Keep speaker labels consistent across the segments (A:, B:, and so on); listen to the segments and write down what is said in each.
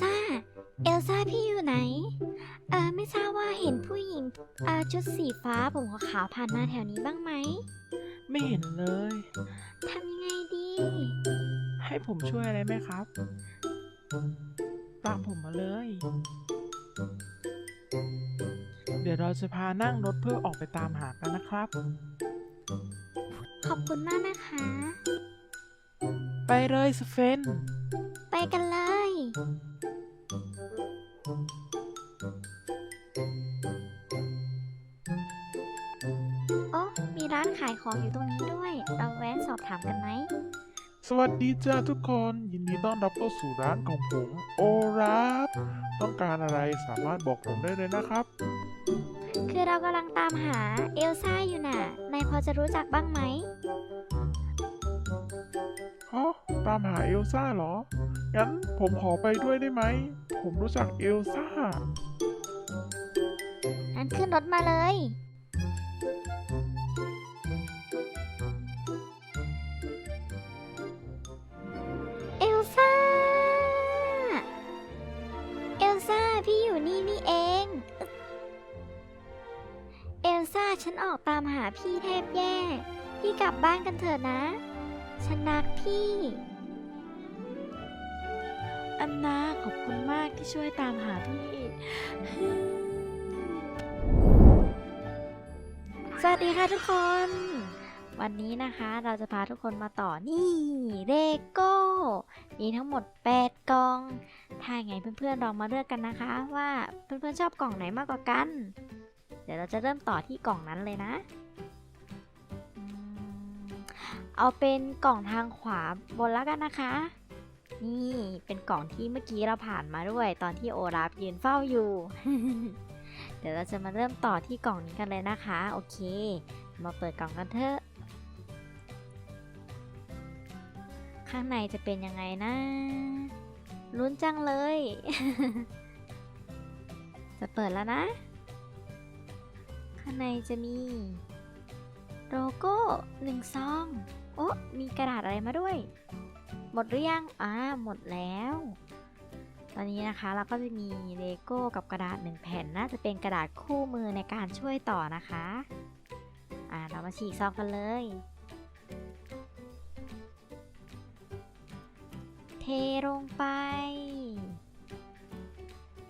A: ซ่า เอลซ่าพี่อยู่ไหน เออไม่ทราบว่าเห็นผู้หญิงเอ่อชุดสีฟ้าผมขาวๆผ่านมาแถวนี้บ้างไหม
B: ไม่เห็นเลย
A: ทำยังไงดี
B: ให้ผมช่วยอะไรไหมครับ ตามผมมาเลย เดี๋ยวเราจะพานั่งรถเพื่อออกไปตามหากันนะครับ
A: ขอบคุณมากนะคะ
B: ไปเลยสเฟน
A: ไปกันเลย ขายของอยู่ตรงนี้ด้วย เราแวะสอบถามกันไหม
C: สวัสดีจ้าทุกคนยินดีต้อนรับเข้าสู่ร้านของผมโอรับต้องการอะไรสามารถบอกผมได้เลยนะครับ
A: คือเรากำลังตามหาเอลซ่าอยู่น่ะ นายพอจะรู้จักบ้างไหม
C: ฮะตามหาเอลซ่าเหรอ งั้นผมขอไปด้วยได้ไหม ผมรู้จักเอลซ่า
A: งั้นขึ้นรถมาเลย พี่อยู่นี่นี่เอง เอลซ่าฉันออกตามหาพี่แทบแย่ พี่กลับบ้านกันเถอะนะ ฉันรักพี่
B: อันนาขอบคุณมากที่ช่วยตามหาพี่
A: สวัสดีค่ะทุกคน วันนี้นะคะเราจะพาทุกคนมาต่อนี่เลโก้ มีทั้งหมด 8กล่อง ถ้าไงเพื่อนๆลองมาเลือกกันนะคะ ว่าเพื่อนๆชอบกล่องไหนมากกว่ากัน เดี๋ยวเราจะเริ่มต่อที่กล่องนั้นเลยนะ เอาเป็นกล่องทางขวาบนแล้วกันนะคะ นี่เป็นกล่องที่เมื่อกี้เราผ่านมาด้วย ตอนที่โอลาฟยืนเฝ้าอยู่ เดี๋ยวเราจะมาเริ่มต่อที่กล่องนี้กันเลยนะคะ โอเค มาเปิดกล่องกันเถอะข้างในจะเป็นยังไงนะ ลุ้นจังเลย จะเปิดแล้วนะ ข้างในจะมี โลโก้หนึ่งซอง โอ้มีกระดาษอะไรมาด้วย หมดหรือยัง อ่า หมดแล้ว ตอนนี้นะคะเราก็จะมีเลโก้กับกระดาษหนึ่งแผ่น น่าจะเป็นกระดาษคู่มือในการช่วยต่อนะคะ อ่า เรามาฉีกซองกันเลย ลงไป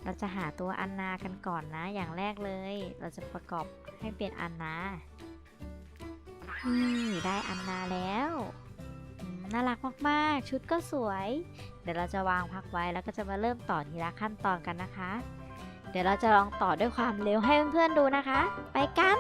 A: เราจะหาตัวอันนากันก่อนนะ อย่างแรกเลย เราจะประกอบให้เป็นอันนา นี่ ได้อันนาแล้วน่ารักมากๆ ชุดก็สวย เดี๋ยวเราจะวางพักไว้แล้วก็จะมาเริ่มต่อทีละขั้นตอนกันนะคะ เดี๋ยวเราจะลองต่อด้วยความเร็วให้เพื่อนๆดูนะคะ ไปกัน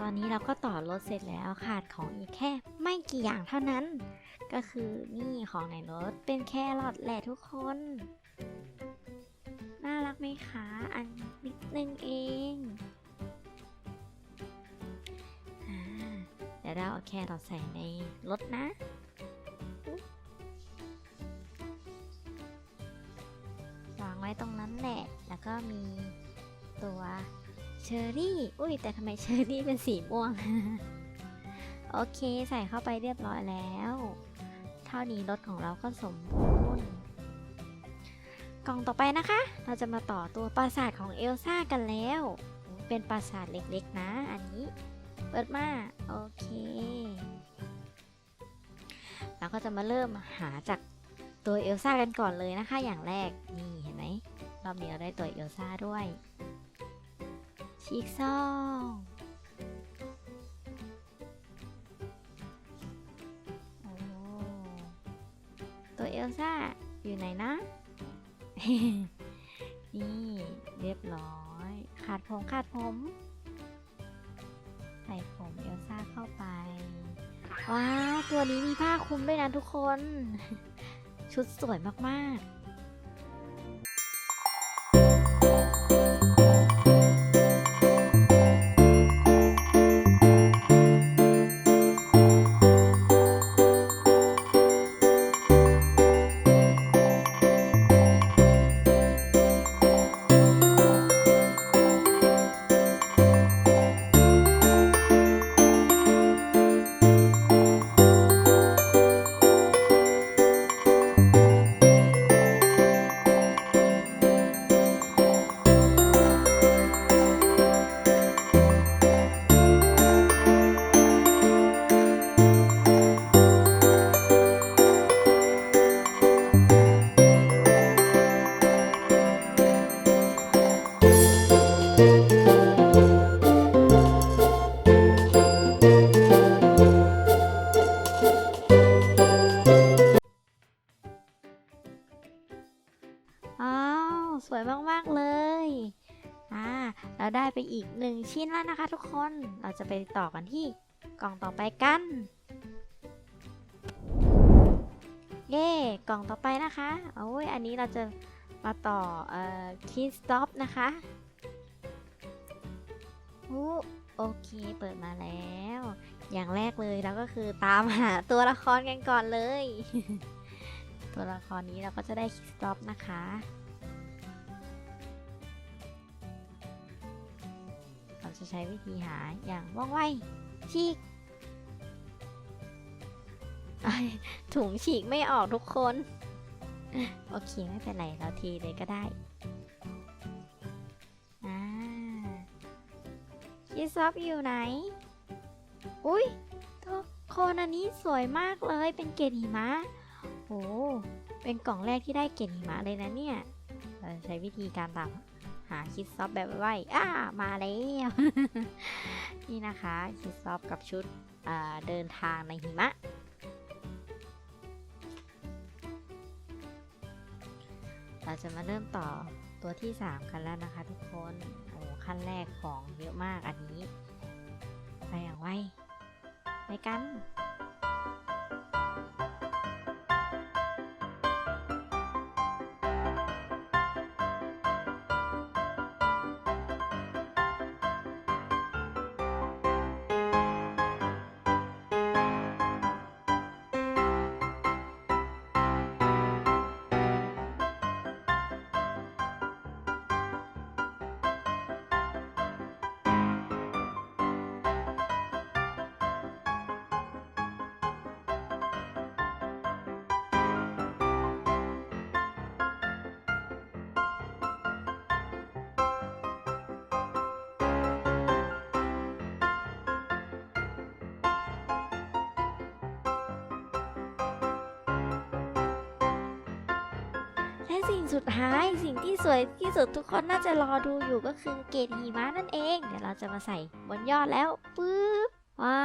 A: ตอนนี้เราก็ต่อรถเสร็จแล้วขาดของอีกแค่ไม่กี่อย่างเท่านั้น ก็คือนี่ของในรถเป็นแครอทแหละทุกคน น่ารักไหมคะ อันนิดนึงเองอเดี๋ยวเราเอาแครอทใส่ในรถนะ เชอรี่ อุ้ยแต่ทำไมเชอรี่เป็นสีม่วง โอเคใส่เข้าไปเรียบร้อยแล้ว เท่านี้รถของเราก็สมบูรณ์ กล่องต่อไปนะคะ เราจะมาต่อตัวปราสาทของเอลซ่ากันแล้ว เป็นปราสาทเล็กๆนะ อันนี้ เปิดมา โอเค เราก็จะมาเริ่มหาจากตัวเอลซ่ากันก่อนเลยนะคะ อย่างแรก นี่เห็นไหมรอบนี้เราได้ตัวเอลซ่าด้วย ชีกซองโอ้ตัวเอลซ่าอยู่ไหนนะ นี่เรียบร้อย ขาดผมขาดผม ใส่ผมเอลซ่าเข้าไป ว้า ตัวนี้มีผ้าคลุมด้วยนะทุกคน ชุดสวยมากๆ อ้าว สวยมาก ๆ เลย อ่า เราได้ไปอีกหนึ่งชิ้นแล้วนะคะทุกคน เราจะไปต่อกันที่กล่องต่อไปกัน เย่กล่องต่อไปนะคะ โอ้ย อันนี้เราจะมาต่อ เอ่อคิสต็อปนะคะอู้โอเค เปิดมาแล้ว อย่างแรกเลยเราก็คือตามหาตัวละครกันก่อนเลย ตัวละครนี้เราก็จะได้คิสต็อปนะคะ เราจะใช้วิธีหาอย่างว่องไวฉีกถุงฉีกไม่ออกทุกคน โอเค ไม่เป็นไร เราทีเลยก็ได้อ่าคิดซอฟอยู่ไหน อุ้ยทุกคนอันนี้สวยมากเลยเป็นเกล็ดหิมะ โอ้เป็นกล่องแรกที่ได้เกล็ดหิมะเลยนะเนี่ย เราใช้วิธีการตามหาคิดซอฟแบบไวๆอ่ามาแล้ว นี่นะคะคิดซอฟกับชุดเดินทางในหิมะ เราจะมาเริ่มต่อตัวที่ 3 กันแล้วนะคะทุกคน โอ้ขั้นแรกของเยอะมากอันนี้ ไปอย่างไวไปกัน และสิ่งสุดท้ายสิ่งที่สวยที่สุดทุกคนน่าจะรอดูอยู่ก็คือเกตหิมะนั่นเอง เดี๋ยวเราจะมาใส่บนยอดแล้วปึ๊บว้า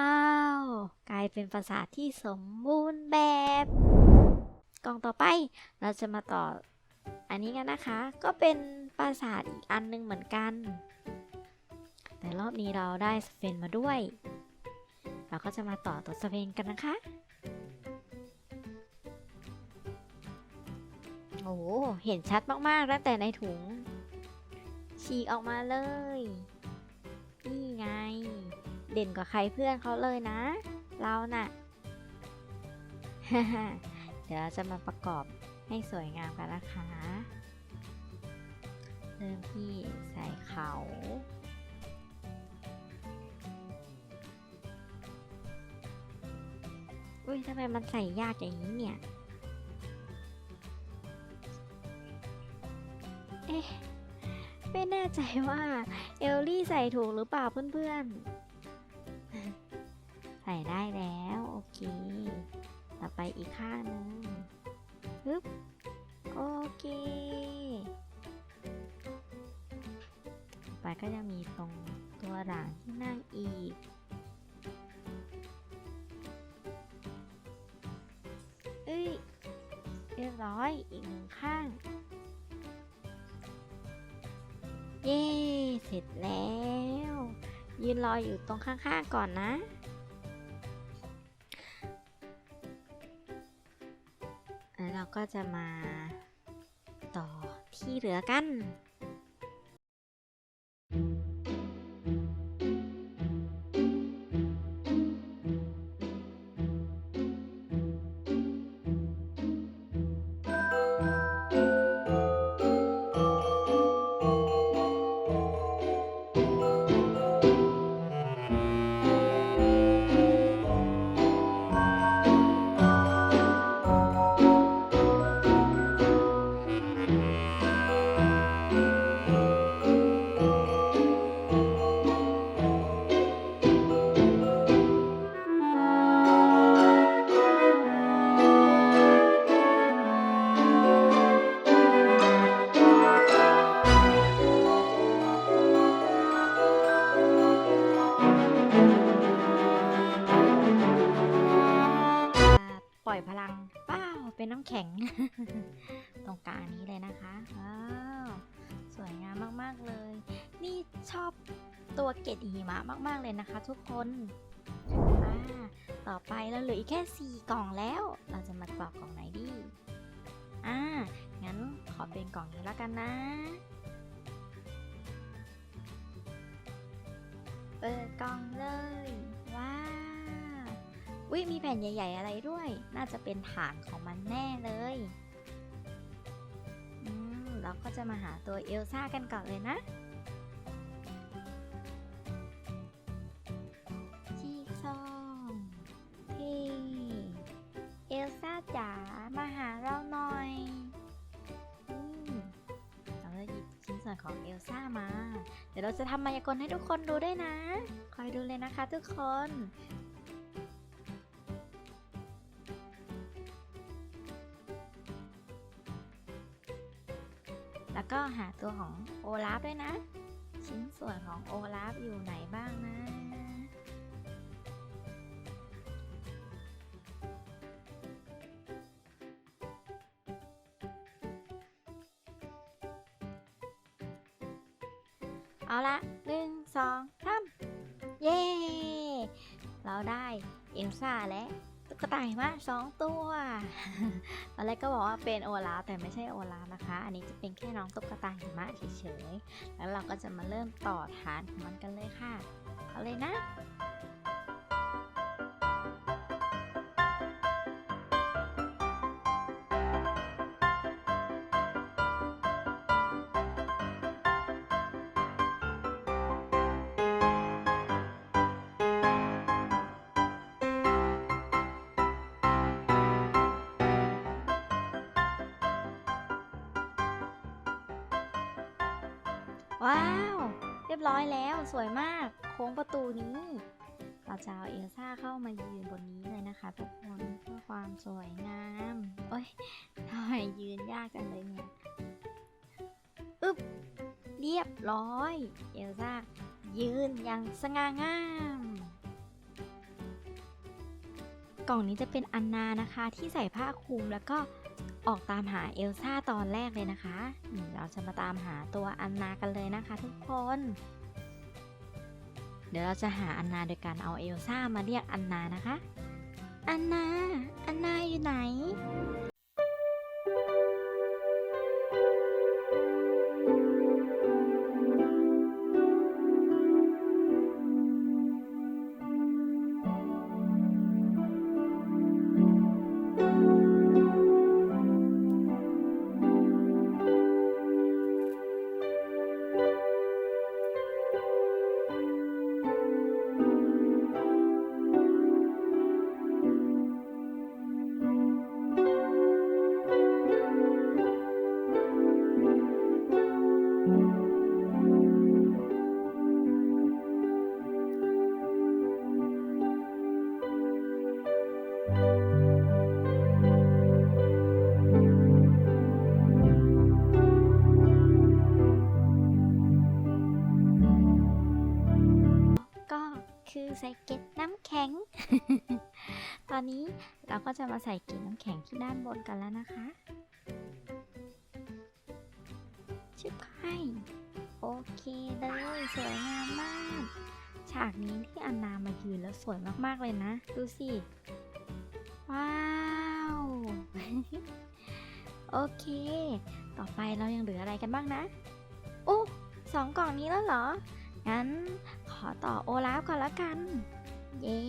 A: ว กลายเป็นปราสาทที่สมบูรณ์แบบ กล่องต่อไปเราจะมาต่ออันนี้กันนะคะ ก็เป็นปราสาทอีกอันหนึงเหมือนกัน แต่รอบนี้เราได้สเฟนมาด้วย เราก็จะมาต่อตัวสเฟนกันนะคะ โอ้โหเห็นชัดมากๆตั้งแต่ในถุง ฉีกออกมาเลย นี่ไง เด่นกว่าใครเพื่อนเขาเลยนะ เราน่ะ เดี๋ยวเราจะมาประกอบให้สวยงามกันนะคะ เริ่มที่ใส่เขาอุ้ยทำไมมันใส่ยากอย่างนี้เนี่ย อ๊ะ ไม่แน่ใจว่าเอลลี่ใส่ถูกหรือเปล่าเพื่อนๆ ใส่ได้แล้ว โอเค ต่อไปอีกข้างหนึงปึ๊บโอเคต่อไปก็จะมีตรงตัวหลังที่นั่งอีกเอ้ยเอลร้อยอีกหนึ่งข้าง เย้ เสร็จแล้ว ยืนรออยู่ตรงข้างๆก่อนนะ แล้วเราก็จะมาต่อที่เหลือกันำแข็ง ตรงกลางนี้เลยนะคะว้าวสวยงามมากๆเลย นี่ชอบตัวเกล็ดหิมะมาก ๆเลยนะคะ ทุกคนต่อไปเราเหลืออีกแค่ 4 กล่องแล้ว เราจะมาต่อกล่องไหนดีอ่างั้นขอเป็นกล่องนี้แล้วกันนะเปิดกล่องเลยว้าว อุ้ยมีแผ่นใหญ่ ๆ อะไรด้วย น่าจะเป็นฐานของมันแน่เลยอืมเราก็จะมาหาตัวเอลซ่ากันก่อนเลยนะชีกซองเฮ้เอลซ่าจ๋ามาหาเราหน่อยเราจะหยิบชิ้นส่วนของเอลซ่ามา เดี๋ยวเราจะทำมายากลให้ทุกคนดูด้วยนะ คอยดูเลยนะคะทุกคน แล้วก็หาตัวของโอลาฟด้วยนะ ชิ้นส่วนของโอลาฟอยู่ไหนบ้างนะเอาละหนึ่งสองสามเย้ เราได้เอลซ่าแล กระต่ายมาสองตัวตอนแรกก็บอกว่าเป็นโอลาฟแต่ไม่ใช่โอลาฟนะคะ อันนี้จะเป็นแค่น้องตุ๊กตาหิมะเฉยๆ แล้วเราก็จะมาเริ่มต่อฐานของมันกันเลยค่ะ เอาเลยนะ ว้าว เรียบร้อยแล้วสวยมาก โค้งประตูนี้ เราจะเอาเอลซ่าเข้ามายืนบนนี้เลยนะคะ ทุกคนเพื่อความสวยงามโอ้ยทำไมยืนยากจังเลยเนี่ยอึ๊บเรียบร้อย เอลซ่ายืนอย่างสง่างาม กล่องนี้จะเป็นอันนานะคะที่ใส่ผ้าคลุมแล้วก็ ออกตามหาเอลซ่าตอนแรกเลยนะคะนี่เราจะมาตามหาตัวอันนากันเลยนะคะทุกคน เดี๋ยวเราจะหาอันนาโดยการเอาเอลซ่ามาเรียกอันนานะคะ อันนา อันนาอยู่ไหน คือใส่เกล็ดน้ำแข็ง ตอนนี้เราก็จะมาใส่เกล็ดน้ำแข็งที่ด้านบนกันแล้วนะคะชิบไข่โอเคเลยสวยงามมาก ฉากนี้ที่อันนามายืนแล้วสวยมากๆเลยนะ ดูสิ ว้าว โอเค ต่อไปเรายังเหลืออะไรกันบ้างนะ โอ้สองกล่องนี้แล้วเหรอ งั้นขอต่อโอลาฟก่อนละกัน เย้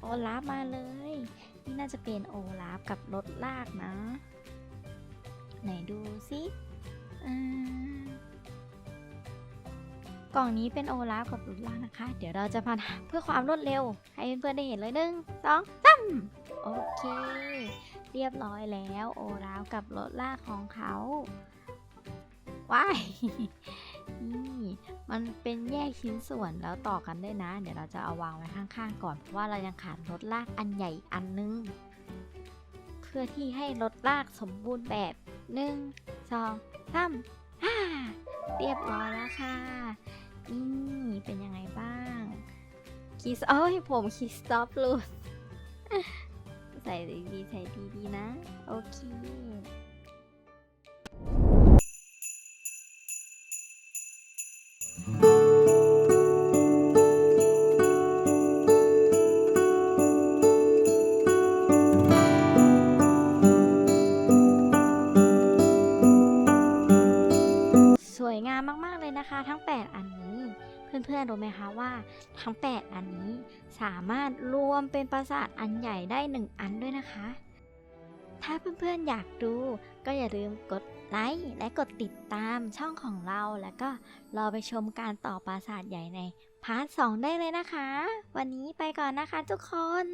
A: โอลาฟมาเลย นี่น่าจะเป็นโอลาฟกับรถลากนะ ไหนดูสิอืมกล่องนี้เป็นโอลาฟกับรถลากนะคะ เดี๋ยวเราจะมาเพื่อความรวดเร็ว ให้เพื่อนๆได้เห็นเลยหนึ่งสองสามโอเค เรียบร้อยแล้ว โอลาฟกับรถลากของเขาว้าย นี่มันเป็นแยกชิ้นส่วนแล้วต่อกันได้นะ เดี๋ยวเราจะเอาวางไว้ข้างๆก่อน เพราะว่าเรายังขาดรถลากอันใหญ่อันนึง เพื่อที่ให้รถลากสมบูรณ์แบบหนึ่งสองสามห้าเรียบร้อยแล้วค่ะ นี่เป็นยังไงบ้างคีสเอ้ยผมคีสต็อปลูดใส่ดีๆใส่ดีๆนะ โอเค อนๆรู้ไหมคะว่าทั้ง 8 อันนี้สามารถรวมเป็นปราสาทอันใหญ่ได้ 1 อันด้วยนะคะ ถ้าเพื่อนๆอยากดูก็อย่าลืมกดไลค์และกดติดตามช่องของเรา แล้วก็รอไปชมการต่อปราสาทใหญ่ในพาร์ท 2 ได้เลยนะคะ วันนี้ไปก่อนนะคะทุกคน